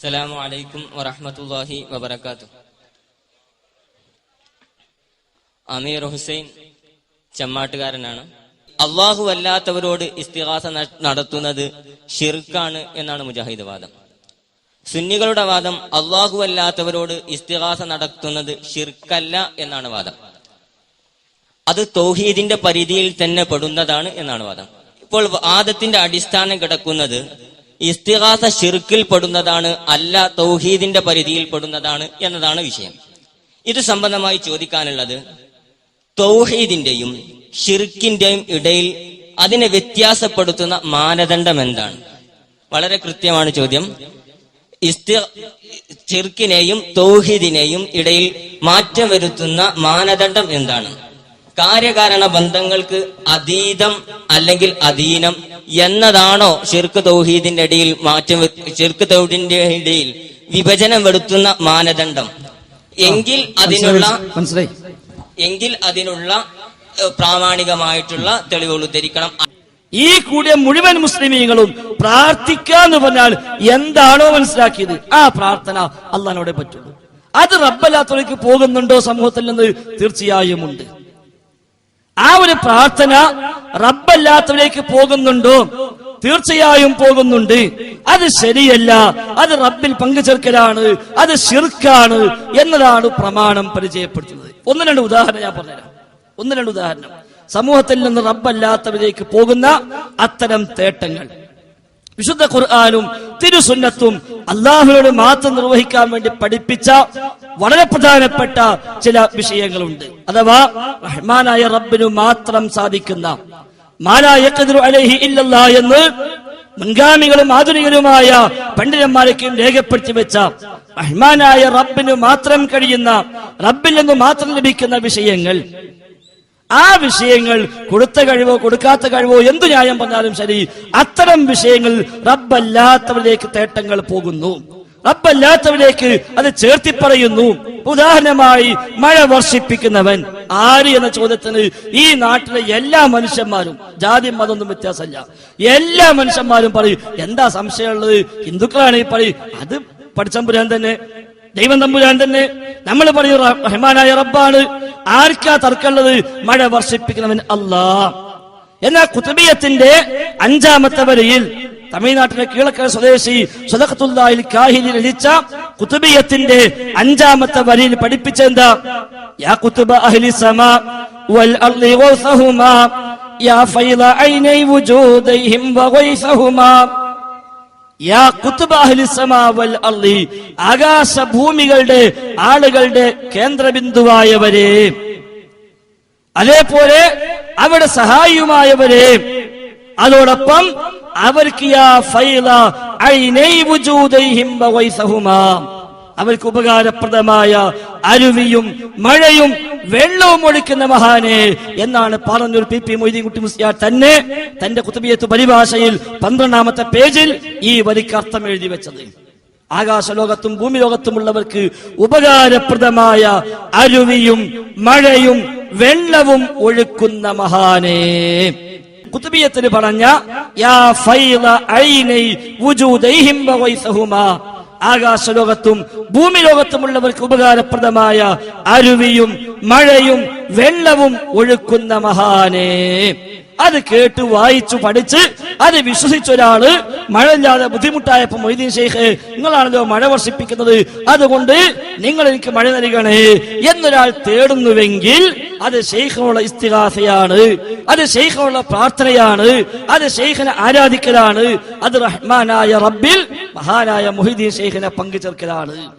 അസ്സലാമു അലൈക്കും വറഹ്മത്തുള്ളാഹി വബർക്കാത്തു അമീർ ഹുസൈൻ ചമ്മാട്ടുകാരനാണ്. അള്ളാഹു അല്ലാത്തവരോട് ഇസ്തിഹാസ നടത്തുന്നത് ഷിർക്കാണ് എന്നാണ് മുജാഹിദ് വാദം. സുന്നികളുടെ വാദം അള്ളാഹു അല്ലാത്തവരോട് ഇസ്തിഹാസ നടത്തുന്നത് ഷിർക്കല്ല എന്നാണ് വാദം. അത് തൗഹീദിന്റെ പരിധിയിൽ തന്നെ പെടുന്നതാണ് എന്നാണ് വാദം. ഇപ്പോൾ വാദത്തിന്റെ അടിസ്ഥാനം കിടക്കുന്നത് ഇസ്തിഹാസ ഷിർക്കിൽ പെടുന്നതാണ് അല്ല തൗഹീദിന്റെ പരിധിയിൽ പെടുന്നതാണ് എന്നതാണ് വിഷയം. ഇത് സംബന്ധമായി ചോദിക്കാനുള്ളത് തൗഹീദിന്റെയും ഷിർക്കിന്റെയും ഇടയിൽ അതിനെ വ്യത്യാസപ്പെടുത്തുന്ന മാനദണ്ഡം എന്താണ്? വളരെ കൃത്യമാണ് ചോദ്യം. ഇസ്തി ചിർക്കിനെയും തൗഹീദിനെയും ഇടയിൽ മാറ്റം വരുത്തുന്ന മാനദണ്ഡം എന്താണ്? കാര്യകാരണ ബന്ധങ്ങൾക്ക് അതീതം അല്ലെങ്കിൽ അധീനം എന്നതാണോ ഷിർക്ക് തൗഹീദിന്റെ ഇടയിൽ മാറ്റം ഷിർക്ക് തൗഹീദിന്റെ ഇടയിൽ വിഭജനം വരുത്തുന്ന മാനദണ്ഡം? എങ്കിൽ അതിനുള്ള മനസ്സിലായി. എങ്കിൽ അതിനുള്ള പ്രാമാണികമായിട്ടുള്ള തെളിവുകൾ ഉദ്ധരിക്കണം. ഈ കൂടിയ മുഴുവൻ മുസ്ലിമീങ്ങളും പ്രാർത്ഥിക്കാന്ന് പറഞ്ഞാൽ എന്താണോ മനസ്സിലാക്കിയത്? ആ പ്രാർത്ഥന അള്ളഹാനോടെ പറ്റുള്ളൂ. അത് റബ്ബല്ലാത്തവർക്ക് പോകുന്നുണ്ടോ സമൂഹത്തിൽ നിന്ന്? തീർച്ചയായും ഉണ്ട്. ആ ഒരു പ്രാർത്ഥന റബ്ബല്ലാത്തവരിലേക്ക് പോകുന്നുണ്ടോ? തീർച്ചയായും പോകുന്നുണ്ട്. അത് ശരിയല്ല. അത് റബ്ബിൽ പങ്കുചേർക്കലാണ്. അത് ശിർക്കാണ് എന്നതാണ് പ്രമാണം പരിചയപ്പെടുത്തുന്നത്. ഒന്ന് രണ്ട് ഉദാഹരണം ഞാൻ പറഞ്ഞുതരാം. ഒന്ന് രണ്ട് ഉദാഹരണം. സമൂഹത്തിൽ നിന്ന് റബ്ബല്ലാത്തവരിലേക്ക് പോകുന്ന അത്തരം തേട്ടങ്ങൾ. വിശുദ്ധ ഖുർആാനും തിരുസുന്നത്തും അള്ളാഹുവിനോട് മാത്രം നിർവഹിക്കാൻ വേണ്ടി പഠിപ്പിച്ച വളരെ പ്രധാനപ്പെട്ട ചില വിഷയങ്ങളുണ്ട്. അഥവാ റഹ്മാനായ റബ്ബിനു മാത്രം സാധിക്കുന്ന അലൈഹി എന്ന് മുൻഗാമികളും ആധുനികരുമായ പണ്ഡിതന്മാരൊക്കെയും രേഖപ്പെടുത്തി വെച്ച റഹ്മാനായ റബ്ബിന് മാത്രം കഴിയുന്ന റബ്ബിൽ നിന്ന് മാത്രം ലഭിക്കുന്ന വിഷയങ്ങൾ ആ വിഷയങ്ങൾ കൊടുത്ത കഴിവോ കൊടുക്കാത്ത കഴിവോ എന്തു ന്യായം പറഞ്ഞാലും ശരി അത്തരം വിഷയങ്ങൾ റബ്ബല്ലാത്തവരിലേക്ക് തേട്ടങ്ങൾ പോകുന്നു. റബ്ബല്ലാത്തവരിലേക്ക് അത് ചേർത്തി പറയുന്നു ഉദാഹരണമായി മഴ വർഷിപ്പിക്കുന്നവൻ ആര് എന്ന ചോദ്യത്തിന് ഈ നാട്ടിലെ എല്ലാ മനുഷ്യന്മാരും ജാതി മതമൊന്നും വ്യത്യാസമല്ല. എല്ലാ മനുഷ്യന്മാരും പറയും എന്താ സംശയമുള്ളത്? ഹിന്ദുക്കളാണ് ഈ പറയും അത് പഠിച്ചമ്പുരാൻ തന്നെ ദൈവം തമ്പുരാൻ തന്നെ. നമ്മൾ പറയും റഹ്മാനായ റബ്ബാണ്. ആർക്കാ തർക്കമുള്ളത്? മഴ വർഷിപ്പിക്കുന്നവൻ അല്ലാ എന്നാ കുത്തുബിയത്തിന്റെ അഞ്ചാമത്തെ വരിയിൽ തമിഴ്നാട്ടിലെ കീഴക്കര സ്വദേശി സ്വതഖത്തുല്ലാഹിൽ കാഹിലി രചിച്ച കുത്തുബിയത്തിന്റെ അഞ്ചാമത്തെ വരിയിൽ പഠിപ്പിച്ച എന്താ? യാ കുത്തുബ അഹ്ലി സമ വൽ അർളി വസഹുമാ യാ ഫൈള ഐനൈ വുജൂദൈഹിം വഗൈസഹുമാ യാ കുത്തുബ അഹ്ലി സമാ വൽ അർളി ആകാശഭൂമികളുടെ ആളുകളുടെ കേന്ദ്രബിന്ദുവായവരെ. അതേപോലെ അവിടെ സഹായിയുമായവരെ. അതോടൊപ്പം അവർക്ക് അവർക്ക് ഉപകാരപ്രദമായ അരുവിയും മഴയും വെള്ളവും ഒഴിക്കുന്ന മഹാനെ എന്നാണ് പറഞ്ഞൊരു പി പി മൊയ്തീൻകുട്ടി മുസ്ലിയാർ തന്നെ തന്റെ കുത്തുബിയത്ത് പരിഭാഷയിൽ പന്ത്രണ്ടാമത്തെ പേജിൽ ഈ വരിക്ക് അർത്ഥം എഴുതി വെച്ചത്. ആകാശലോകത്തും ഭൂമി ലോകത്തുമുള്ളവർക്ക് ഉപകാരപ്രദമായ അരുവിയും മഴയും വെള്ളവും ഒഴുക്കുന്ന മഹാനെ. കുത്തുബിയത്തിന് പറഞ്ഞ യാ ഫൈല ഐനൈ വുജൂദൈഹിം ആകാശലോകത്തും ഉപകാരപ്രദമായ അരുവിയും മഴയും വെള്ളവും ഒഴുക്കുന്ന മഹാനെ. അത് കേട്ട് വായിച്ചു പഠിച്ച് അത് വിശ്വസിച്ച ഒരാൾ മഴയില്ലാതെ ബുദ്ധിമുട്ടായപ്പോ മൊയ്തീൻ ഷെയ്ഖ് നിങ്ങളാണല്ലോ മഴ വർഷിപ്പിക്കുന്നത്. അതുകൊണ്ട് നിങ്ങൾ എനിക്ക് മഴ നൽകണേ എന്നൊരാൾ തേടുന്നുവെങ്കിൽ അത് ഷെയ്ഖിനുള്ള ഇസ്തിഹാസയാണ് അത് ഷെയ്ഖിനുള്ള പ്രാർത്ഥനയാണ്. അത് ഷെയ്ഖിനെ ആരാധിക്കലാണ്. അത് റഹ്മാനായ റബ്ബിൽ മഹാനായ മൊഹിദ്ദീൻ ഷെയ്ഖിനെ പങ്കുചേർക്കലാണ്.